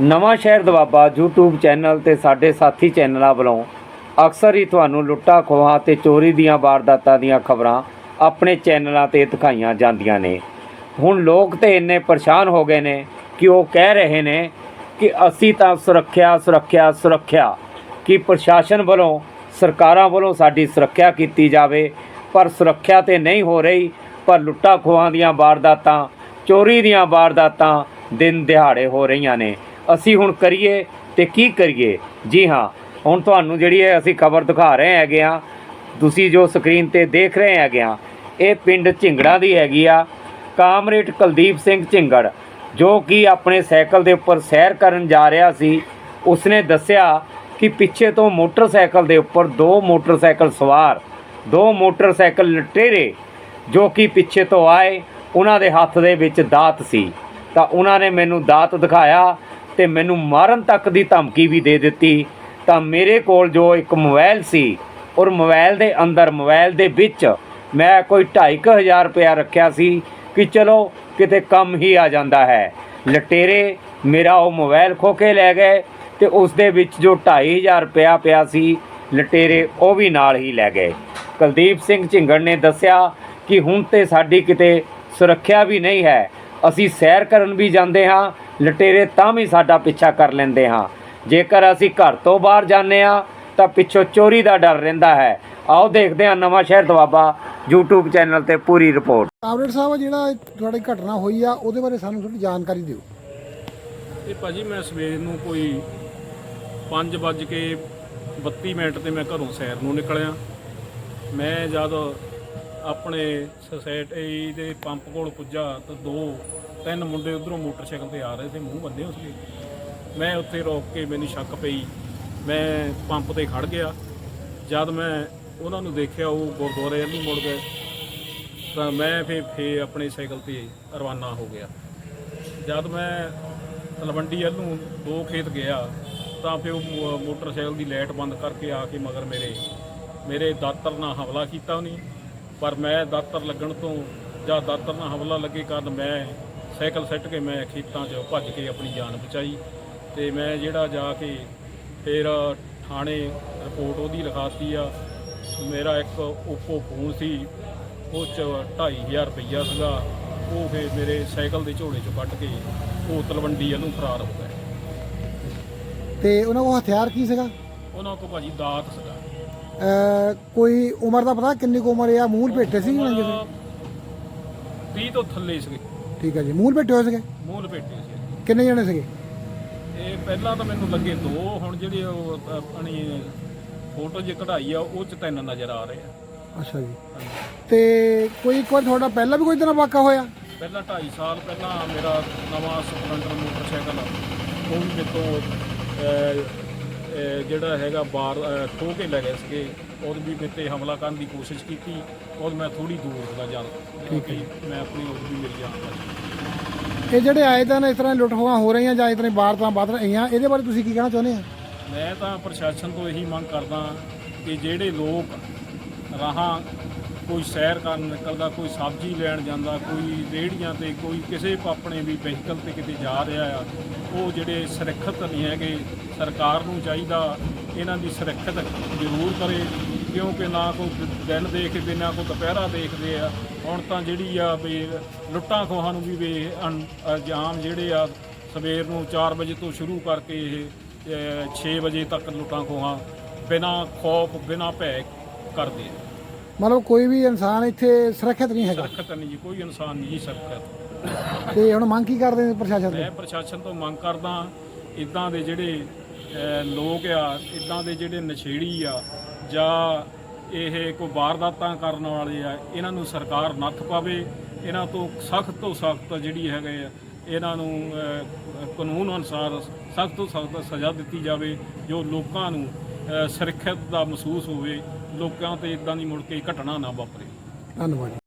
ਨਵਾਂ ਸ਼ਹਿਰ Doaba YouTube channel ਤੇ ਸਾਡੇ ਸਾਥੀ ਚੈਨਲਾਂ ਵੱਲੋਂ ਅਕਸਰ ਹੀ ਤੁਹਾਨੂੰ ਲੁੱਟਾਂ, ਖੋਹਾਂ ਤੇ ਚੋਰੀ ਦੀਆਂ ਵਾਰਦਾਤਾਂ ਦੀਆਂ ਖਬਰਾਂ ਆਪਣੇ ਚੈਨਲਾਂ ਤੇ ਦਿਖਾਈਆਂ ਜਾਂਦੀਆਂ ਨੇ। ਹੁਣ ਲੋਕ ਤੇ ਇੰਨੇ ਪਰੇਸ਼ਾਨ ਹੋ ਗਏ ਨੇ ਕਿ ਉਹ ਕਹਿ ਰਹੇ ਨੇ ਕਿ ਅਸੀਂ ਤਾਂ ਸੁਰੱਖਿਆ ਸੁਰੱਖਿਆ ਸੁਰੱਖਿਆ, ਕਿ ਪ੍ਰਸ਼ਾਸਨ ਵੱਲੋਂ, ਸਰਕਾਰਾਂ ਵੱਲੋਂ ਸਾਡੀ ਸੁਰੱਖਿਆ ਕੀਤੀ ਜਾਵੇ, ਪਰ ਸੁਰੱਖਿਆ ਤੇ ਨਹੀਂ ਹੋ ਰਹੀ, ਪਰ ਲੁੱਟਾਂ, ਖੋਹਾਂ ਦੀਆਂ ਵਾਰਦਾਤਾਂ, ਚੋਰੀ ਦੀਆਂ ਵਾਰਦਾਤਾਂ ਦਿਨ ਦਿਹਾੜੇ ਹੋ ਰਹੀਆਂ ਨੇ। ਅਸੀਂ ਹੁਣ ਕਰੀਏ ਤੇ ਕੀ ਕਰੀਏ? ਜੀ ਹਾਂ, ਹੁਣ ਤੁਹਾਨੂੰ ਜਿਹੜੀ ਹੈ ਅਸੀਂ ਖਬਰ ਦਿਖਾ ਰਹੇ ਹੈਗੇ ਆ ਤੁਸੀਂ ਜੋ ਸਕਰੀਨ ਤੇ ਦੇਖ ਰਹੇ ਹੈਗੇ ਆ ਇਹ ਪਿੰਡ ਝਿੰਗੜਾ ਦੀ ਹੈਗੀ ਆ, ਕਾਮਰੇਡ ਕੁਲਦੀਪ ਸਿੰਘ ਝਿੰਗੜ, ਜੋ ਕਿ ਆਪਣੇ ਸਾਈਕਲ ਦੇ ਉੱਪਰ ਸੈਰ ਕਰਨ ਜਾ ਰਿਹਾ ਸੀ, ਉਸਨੇ ਦੱਸਿਆ ਕਿ ਪਿੱਛੇ ਤੋਂ ਮੋਟਰਸਾਈਕਲ ਦੇ ਉੱਪਰ ਦੋ ਮੋਟਰਸਾਈਕਲ ਸਵਾਰ, ਦੋ ਮੋਟਰਸਾਈਕਲ ਲਟੇਰੇ, ਜੋ ਕਿ ਪਿੱਛੇ ਤੋਂ ਆਏ, ਉਹਨਾਂ ਦੇ ਹੱਥ ਦੇ ਵਿੱਚ ਦਾਤ ਸੀ। ਤਾਂ ਉਹਨਾਂ ਨੇ ਮੈਨੂੰ ਦਾਤ ਦਿਖਾਇਆ ਤੇ ਮੈਨੂੰ ਮਾਰਨ ਤੱਕ ਦੀ ਧਮਕੀ ਵੀ ਦੇ ਦਿੱਤੀ। ਤਾਂ ਮੇਰੇ ਕੋਲ ਜੋ ਇੱਕ ਮੋਬਾਈਲ ਸੀ ਔਰ ਮੋਬਾਈਲ ਦੇ ਅੰਦਰ, ਮੋਬਾਈਲ ਦੇ ਵਿੱਚ ਮੈਂ ਕੋਈ 2500 ਰੁਪਇਆ ਰੱਖਿਆ ਸੀ ਕਿ ਚਲੋ ਕਿਤੇ ਕੰਮ ਹੀ ਆ ਜਾਂਦਾ ਹੈ। ਲਟੇਰੇ ਮੇਰਾ ਉਹ ਮੋਬਾਈਲ ਖੋ ਕੇ ਲੈ ਗਏ ਤੇ ਉਸ ਦੇ ਵਿੱਚ ਜੋ 2500 ਰੁਪਇਆ ਪਿਆ ਸੀ, ਲਟੇਰੇ ਉਹ ਵੀ ਨਾਲ ਹੀ ਲੈ ਗਏ। ਕੁਲਦੀਪ ਸਿੰਘ ਝਿੰਗੜ ਨੇ ਦੱਸਿਆ ਕਿ ਹੁਣ ਤੇ ਸਾਡੀ ਕਿਤੇ ਸੁਰੱਖਿਆ ਵੀ ਨਹੀਂ ਹੈ। ਅਸੀਂ ਸੈਰ ਕਰਨ ਵੀ ਜਾਂਦੇ ਹਾਂ ਲਟੇਰੇ ਤਾਂ ਵੀ ਸਾਡਾ ਪਿੱਛਾ ਕਰ ਲੈਂਦੇ ਹਾਂ। ਜੇਕਰ ਅਸੀਂ ਘਰ ਤੋਂ ਬਾਹਰ ਜਾਂਦੇ ਹਾਂ ਤਾਂ ਪਿੱਛੋਂ ਚੋਰੀ ਦਾ ਡਰ ਰਹਿੰਦਾ ਹੈ। ਆਓ ਦੇਖਦੇ ਹਾਂ ਨਵਾਂ ਸ਼ਹਿਰ ਦਵਾਬਾ YouTube ਚੈਨਲ ਤੇ ਪੂਰੀ ਰਿਪੋਰਟ। ਕਾਮਰੇਡ ਸਾਹਿਬ ਜਿਹੜਾ ਤੁਹਾਡੀ ਘਟਨਾ ਹੋਈ ਆ ਉਹਦੇ ਬਾਰੇ ਸਾਨੂੰ ਥੋੜੀ ਜਾਣਕਾਰੀ ਦਿਓ। ਇਹ ਭਾਜੀ ਮੈਂ ਸਵੇਰ ਨੂੰ ਕੋਈ 5 ਵੱਜ ਕੇ 32 ਮਿੰਟ ਤੇ ਮੈਂ ਘਰੋਂ ਸੈਰ ਨੂੰ ਨਿਕਲਿਆ। ਮੈਂ ਜਦ ਆਪਣੇ ਸੋਸਾਇਟੀ ਦੇ ਪੰਪ ਕੋਲ ਪੁੱਜਾ ਤਾਂ ਦੋ ਤਿੰਨ ਮੁੰਡੇ ਉਧਰੋਂ ਮੋਟਰਸਾਈਕਲ ਤੇ ਆ ਰਹੇ ਸੀ, ਮੂੰਹ ਬੰਦੇ ਉਸਲੇ ਮੈਂ ਉੱਥੇ ਰੋਕ ਕੇ ਮੈਨੂੰ ਸ਼ੱਕ ਪਈ। ਮੈਂ ਪੰਪ ਤੇ ਖੜ ਗਿਆ। ਜਦ ਮੈਂ ਉਹਨਾਂ ਨੂੰ ਦੇਖਿਆ, ਉਹ ਗੁਰਦੁਆਰੇ ਵੱਲ ਨੂੰ ਮੁੜ ਗਏ। ਤਾਂ ਮੈਂ ਫੇ ਫੇ ਆਪਣੇ ਸਾਈਕਲ ਤੇ ਰਵਾਨਾ ਹੋ ਗਿਆ। ਜਦ ਮੈਂ ਤਲਵੰਡੀ ਵੱਲ ਨੂੰ ਦੋ ਖੇਤ ਗਿਆ, ਤਾਂ ਫਿਰ ਉਹ ਮੋ- ਮੋਟਰਸਾਈਕਲ ਦੀ ਲਾਈਟ ਬੰਦ ਕਰਕੇ ਆ ਕੇ ਮਗਰ ਮੇਰੇ ਮੇਰੇ ਦਾਤਰ ਨਾਲ ਹਮਲਾ ਕੀਤਾ ਉਹਨੇ। ਪਰ ਮੈਂ ਦਾਤਰ ਲੱਗਣ ਤੋਂ ਜਾਂ ਦਾਤਰ ਨਾਲ ਹਮਲਾ ਲੱਗੇ ਕਾਰਨ ਮੈਂ ਸਾਈਕਲ ਸੱਟ ਕੇ ਮੈਂ ਖੇਤਾਂ 'ਚ ਭੱਜ ਕੇ ਆਪਣੀ ਜਾਨ ਬਚਾਈ ਤੇ ਮੈਂ ਜਿਹੜਾ ਜਾ ਕੇ ਫਿਰ ਥਾਣੇ ਰਿਪੋਰਟ ਉਹਦੀ ਲਿਖਾਤੀ ਆ। ਮੇਰਾ ਇੱਕ ਓਪੋ ਫੋਨ ਸੀ ਉਹ 'ਚ 2500 ਰੁਪਈਆ ਸੀਗਾ। ਉਹ ਫਿਰ ਮੇਰੇ ਸਾਈਕਲ ਦੇ ਝੋਲੇ 'ਚੋਂ ਕੱਢ ਕੇ ਉਹ ਤਲਵੰਡੀ ਵੱਲੋਂ ਫਰਾਰ ਹੋ ਗਏ। ਤੇ ਉਹਨਾਂ ਕੋਲ ਹਥਿਆਰ ਕੀ ਸੀਗਾ? ਉਹਨਾਂ ਕੋਲ ਭਾਜੀ ਦਾਤ ਸੀਗਾ। ਅਹ ਕੋਈ ਉਮਰ ਦਾ ਪਤਾ ਕਿੰਨੀ ਕੁ ਉਮਰ ਆ? ਮੂਲ ਭੇਟੇ ਸੀ 30 ਤੋਂ ਥੱਲੇ ਸੀਗੇ। ਠੀਕ ਹੈ ਜੀ। ਮੂਲ ਭੇਟੇ ਹੋਏ ਸੀਗੇ? ਮੂਲ ਪੇਟੇ ਸੀ। ਕਿੰਨੇ ਜਣੇ ਸੀਗੇ? ਇਹ ਪਹਿਲਾਂ ਤਾਂ ਮੈਨੂੰ ਲੱਗੇ ਦੋ ਹੁਣ ਜਿਹੜੀ ਉਹ ਆਪਣੀ ਫੋਟੋ ਜੇ ਕਢਾਈ ਆ ਉਹ 'ਚ ਤਿੰਨ ਨਜ਼ਰ ਆ ਰਹੇ ਆ। ਅੱਛਾ ਜੀ। ਤੇ ਕੋਈ ਇੱਕ ਵਾਰ ਤੁਹਾਡਾ ਪਹਿਲਾਂ ਵੀ ਕੋਈ ਦਿਨ ਵਾਕਾ ਹੋਇਆ? ਪਹਿਲਾਂ 2.5 ਸਾਲ ਪਹਿਲਾਂ ਮੇਰਾ ਨਵਾਂ ਸਪਲੈਂਡਰ ਮੋਟਰਸਾਈਕਲ ਉਹ ਵੀ ਮੇਰੇ ਤੋਂ ਅਹ, ਅਹ, ਜਿਹੜਾ ਹੈਗਾ ਬਾਰ ਖੋਹ ਕੇ ਲੈ ਗਏ ਸੀਗੇ। ਉਹ ਵੀ ਮੇਰੇ ਤੇ ਹਮਲਾ ਕਰਨ ਦੀ ਕੋਸ਼ਿਸ਼ ਕੀਤੀ। ਉਹ ਮੈਂ ਥੋੜੀ ਦੂਰ ਸੀਗਾ ਜਾਣ ਕਿਉਂਕਿ ਮੈਂ ਆਪਣੀ ਉਹ ਵੀ ਜਾਨ ਬਚ ਇਹ ਜਿਹੜੇ ਆਏ ਤਾਂ ਇਸ ਤਰ੍ਹਾਂ ਲੁੱਟ ਖੋਹਾਂ ਹੋ ਰਹੀਆਂ ਜਾਂ ਇਸ ਤਰ੍ਹਾਂ ਵਾਰਦਾਤਾਂ ਵੱਧ ਰਹੀਆਂ ਇਹਦੇ ਬਾਰੇ ਤੁਸੀਂ ਕੀ ਕਹਿਣਾ ਚਾਹੁੰਦੇ ਆ ਮੈਂ ਤਾਂ ਪ੍ਰਸ਼ਾਸਨ ਤੋਂ ਇਹੀ ਮੰਗ ਕਰਦਾ ਕਿ ਜਿਹੜੇ ਲੋਕ ਰਾਹਾਂ ਕੋਈ ਸੈਰ ਕਰਨ ਨਿਕਲਦਾ, ਕੋਈ ਸਬਜ਼ੀ ਲੈਣ ਜਾਂਦਾ, ਕੋਈ ਰੇਹੜੀਆਂ ਤੇ ਕੋਈ ਕਿਸੇ ਆਪਣੇ ਵੀ ਵਹੀਕਲ ਤੇ ਕਿਤੇ ਜਾ ਰਿਹਾ ਆ, ਉਹ ਜਿਹੜੇ ਸੁਰੱਖਿਅਤ ਨਹੀਂ ਹੈਗੇ, ਸਰਕਾਰ ਨੂੰ ਚਾਹੀਦਾ ਇਹਨਾਂ ਦੀ ਸੁਰੱਖਿਅਤ ਜ਼ਰੂਰ ਕਰੇ, ਕਿਉਂਕਿ ਨਾ ਕੋਈ ਦਿਨ ਦੇਖਦੇ, ਨਾ ਕੋਈ ਦੁਪਹਿਰਾ ਦੇਖਦੇ ਆ। ਹੁਣ ਤਾਂ ਜਿਹੜੀ ਆ ਵੀ ਲੁੱਟਾਂ ਖੋਹਾਂ ਨੂੰ ਵੀ ਵੇ ਅਣ- ਅੰਜਾਮ ਜਿਹੜੇ ਆ, ਸਵੇਰ ਨੂੰ 4 ਵਜੇ ਤੋਂ ਸ਼ੁਰੂ ਕਰਕੇ ਇਹ 6 ਵਜੇ ਤੱਕ ਲੁੱਟਾਂ ਖੋਹਾਂ ਬਿਨਾਂ ਖੌਫ, ਬਿਨਾਂ ਭੈ ਕਰਦੇ ਆ। ਮਤਲਬ ਕੋਈ ਵੀ ਇਨਸਾਨ ਇੱਥੇ ਸੁਰੱਖਿਅਤ ਨਹੀਂ ਹੈਗਾ। ਸੁਰੱਖਿਅਤ ਨਹੀਂ ਜੀ ਕੋਈ ਇਨਸਾਨ ਨਹੀਂ ਜੀ ਸੁਰੱਖਿਅਤ। ਤੇ ਹੁਣ ਮੰਗ ਕੀ ਕਰਦੇ ਨੇ ਪ੍ਰਸ਼ਾਸਨ ਤੋਂ? ਮੈਂ ਪ੍ਰਸ਼ਾਸਨ ਤੋਂ ਮੰਗ ਕਰਦਾ ਇਦਾਂ ਦੇ ਜਿਹੜੇ ਅਹ, ਲੋਕ ਆ ਇਦਾਂ ਦੇ ਜਿਹੜੇ ਨਸ਼ੇੜੀ ਆ ਜਾਂ ਇਹ ਕੋਈ ਵਾਰਦਾਤਾਂ ਕਰਨ ਵਾਲੇ ਆ ਇਹਨਾਂ ਨੂੰ ਸਰਕਾਰ ਨੱਥ ਪਾਵੇ। ਇਹਨਾਂ ਤੋਂ ਸਖਤ ਤੋਂ ਸਖਤ ਜਿਹੜੀ ਹੈਗੇ ਆ ਇਹਨਾਂ ਨੂੰ ਅਹ, ਕਾਨੂੰਨ ਅਨੁਸਾਰ ਸਖਤ ਤੋਂ ਸਖਤ ਸਜ਼ਾ ਦਿੱਤੀ ਜਾਵੇ ਜੋ ਲੋਕਾਂ ਨੂੰ ਸੁਰੱਖਿਅਤ ਦਾ ਮਹਿਸੂਸ ਹੋਵੇ, ਲੋਕਾਂ ਤੇ ਇਦਾਂ ਦੀ ਮੁੜ ਕੇ ਘਟਨਾ ਨਾ ਵਾਪਰੇ। ਧੰਨਵਾਦ ਜੀ।